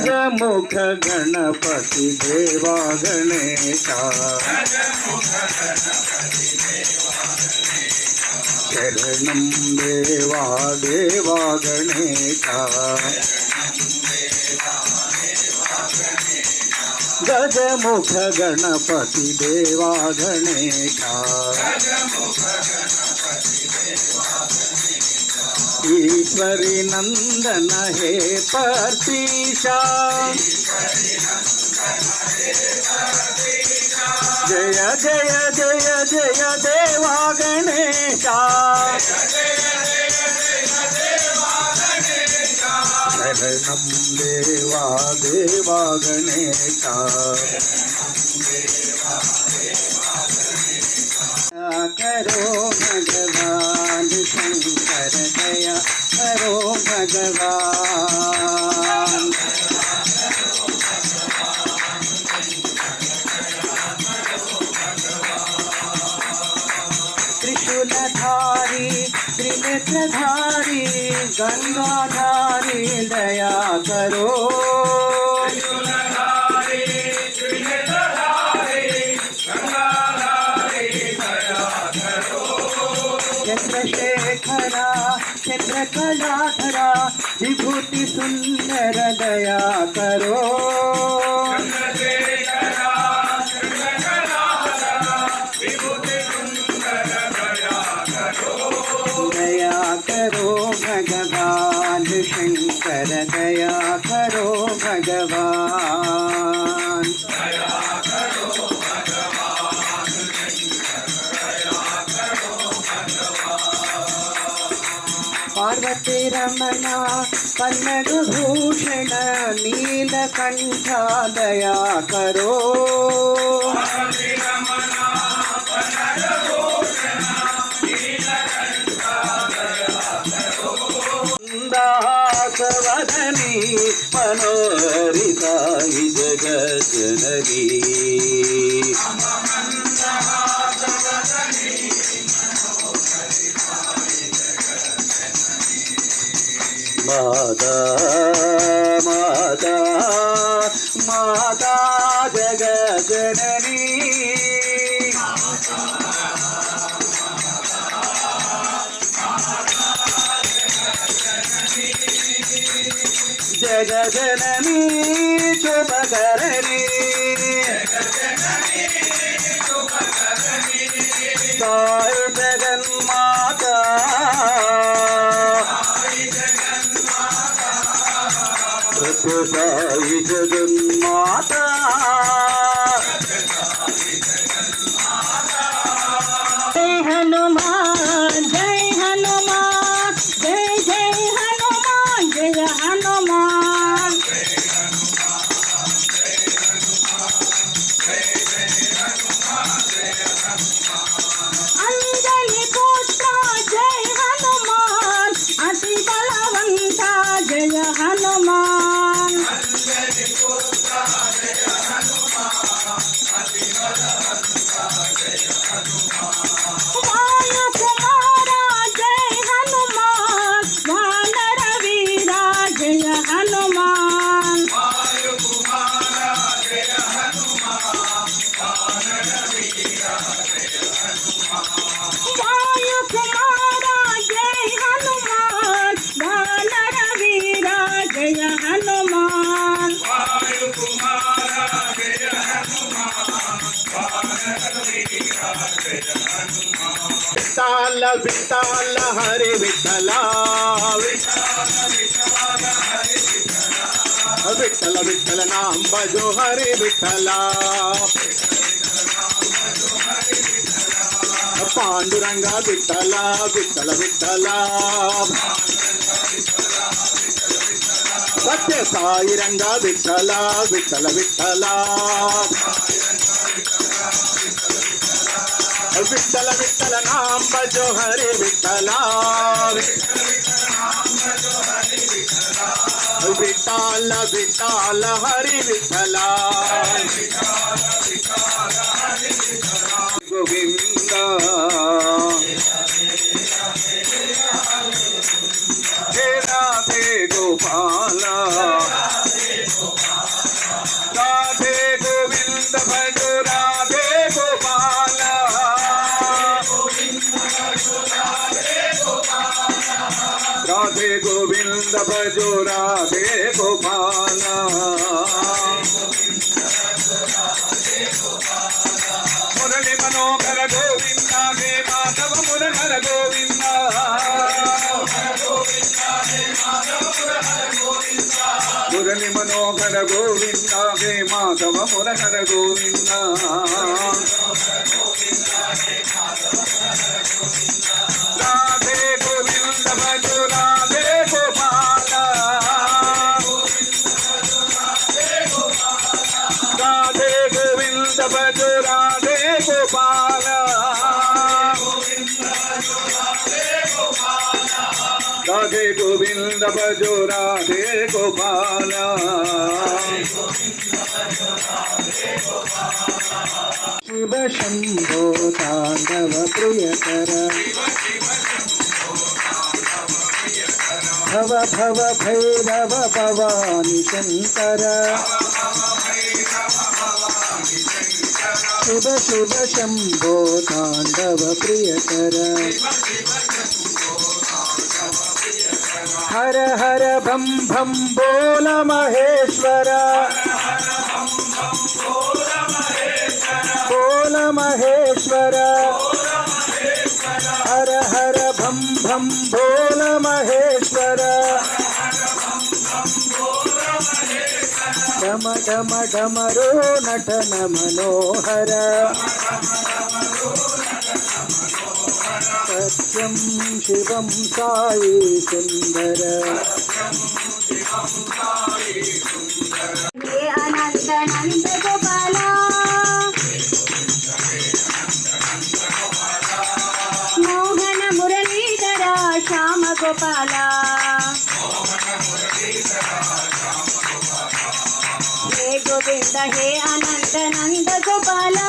गजमुख गणपति देवा गणेशा। शरणं देवा देवा गणेशा। गजमुख गणपति देवा गणेशा। ஈஸ்வரி நந்தன ஹே பர்த்தீஷா ஜய ஜய ஜய ஜய தேவா கணேஷா சரணம் தேவா தேவா கணேஷா கரோ भगवान त्रिशूलधारी त्रिनेत्रधारी गंगाधारी चित्रकलाधरा विभूति सुंदर दया करो। दया करो भगवान शंकर दया करो भगवान। పార్వతి రమణ పన్నడు భూషణ నీలకంఠాదయా కరో దాసవదని మనోరితాయి జగజననీ మాతా మాతా మాతా జగజననీ జగజననీ శుభగ సాయి జగన్మాత విఠాల హరి విఠల. విఠల విఠల నామ భజో హరి విఠల. పాండురంగ విఠల విఠల విఠల. సత్య సాయి రంగ విఠల విఠల విఠల. విఠల విఠల నామ జోహరి హరి విఠల విఠాల విఠాల హరి విఠల గోవిందా రాధే గోపాల మురళి మనోహర గోవింద హే మాధవ మురహర గోవింద మురళి మనోహర గోవింద హే మాధవ మురహర గోవింద गोविंद भजो राधे गोपाल शिव शम्भो ताण्डव प्रियकर भव भव भैरव भवानि शङ्कर शिव शिव शम्भो ताण्डव प्रियकर हर हर भं भं बोल महेश्वर। बोल महेश्वर। हर हर भम भं बोल महेश्वर। डम डम डमरो नटन मनोहर। సత్యం శివం సాయి సుందర అనంత అనంత గోపాల మోహన మురళీధర శ్యామ గోపాల హే గోవింద హే అనంత అనంత గోపాలా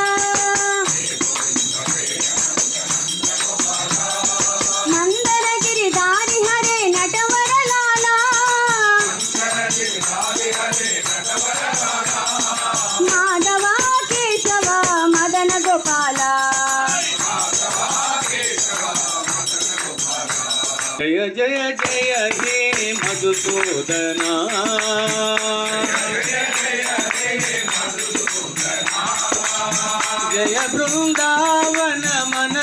జయ జయ జయ హే మధుసూదన. జయ బృందావన మన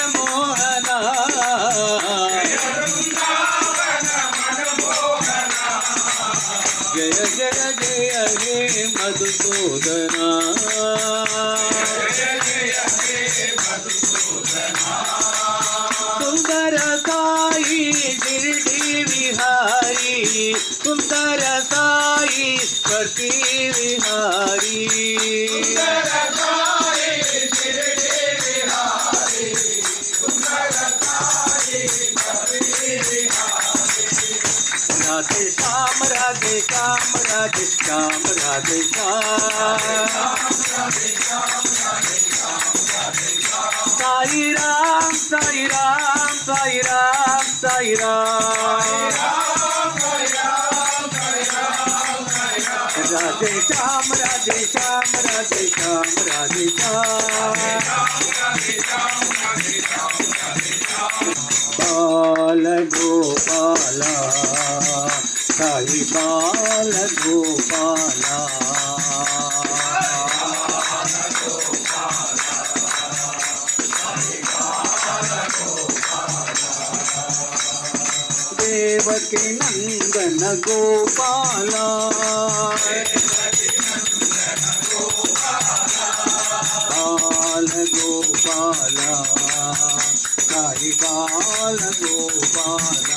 तरसाई गिरडी विहारी तुम साई पति विहारी राधे श्याम राधे श्याम राधे श्याम। राधे श्याम। హరి రామ రాధే శ్యామ రాధే శ్యామ రాధే శ్యామ రాధే బాల గోపాల సాయి బాల గోపాల రేవతి నందన గోపాల. బాల గోపాల కారి బాల గోపాల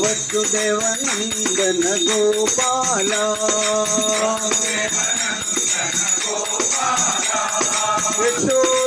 వసుదేవనందన గోపాల. యశోదనందన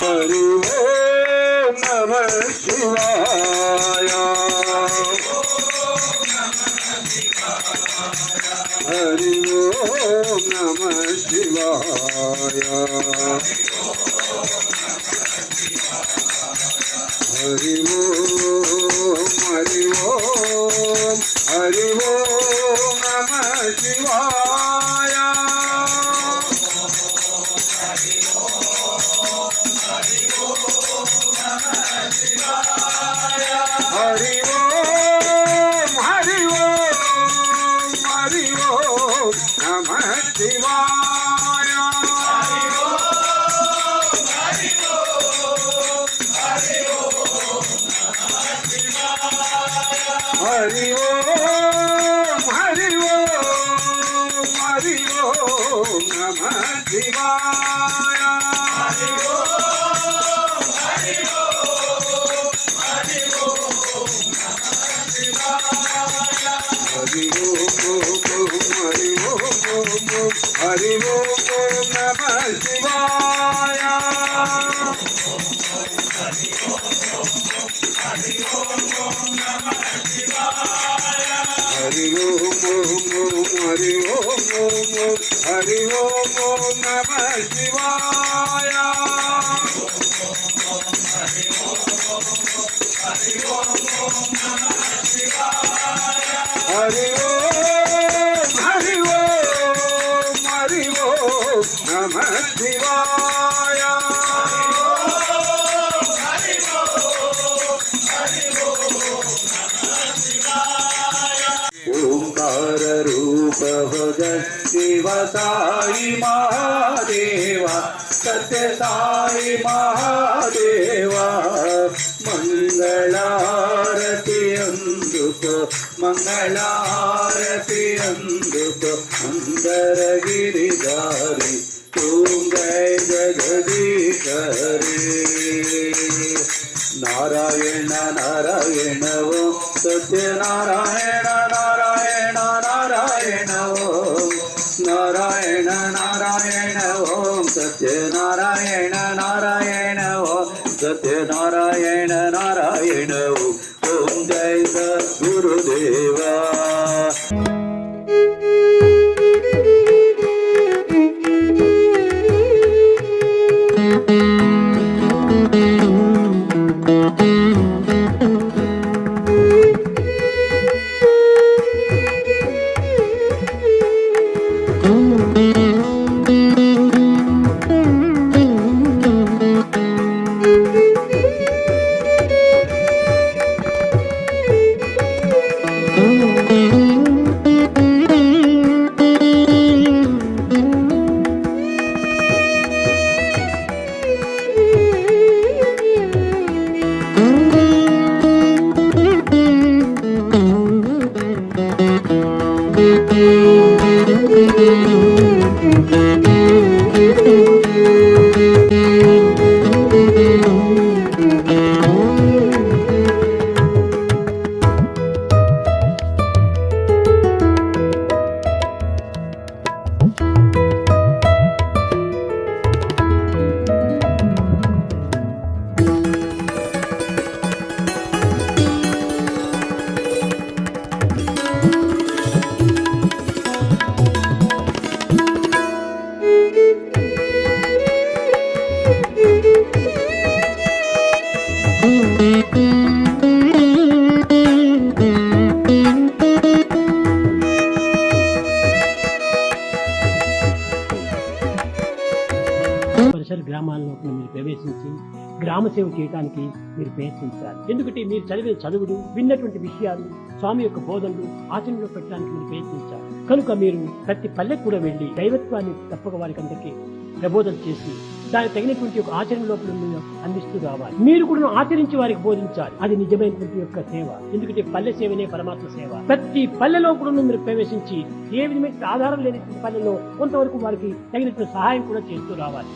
हरि नमः शिवाय Shiva Hari Om Namah Shivaya. पर रूप हो जय शिव साई महादेवा सत्य साई महादेवा ಮಂಗಳಾರತಿಯಂದುಕೋ ಮಂಗಳಾರತಿಯಂದುಕೋ ಅಂದರಗಿರಿದಾರಿ ತೂಂಗೈ ಜಗದೀಶರೇ ನಾರಾಯಣ ನಾರಾಯಣವೋ ಸತ್ಯನಾರಾಯಣ గ్రామ సేవ చేయడానికి మీరు ప్రయత్నించాలి. ఎందుకంటే మీరు చదివిన చదువులు విన్నటువంటి విషయాలు స్వామి యొక్క బోధనలు ఆచరణలో పెట్టడానికి మీరు ప్రయత్నించాలి. కనుక మీరు ప్రతి పల్లెకు కూడా వెళ్ళి దైవత్వాన్ని తప్పక వారికి అందరికీ ప్రబోధన చేసి దానికి తగినటువంటి ఒక ఆచరణ లోపల అందిస్తూ రావాలి. మీరు కూడా ఆచరించి వారికి బోధించాలి. అది నిజమైనటువంటి యొక్క సేవ. ఎందుకంటే పల్లె సేవనే పరమాత్మ సేవ. ప్రతి పల్లెలో కూడా మీరు ప్రవేశించి ఏ విధమైన ఆధారం లేని పల్లెలో కొంతవరకు వారికి తగినటువంటి సహాయం కూడా చేస్తూ రావాలి.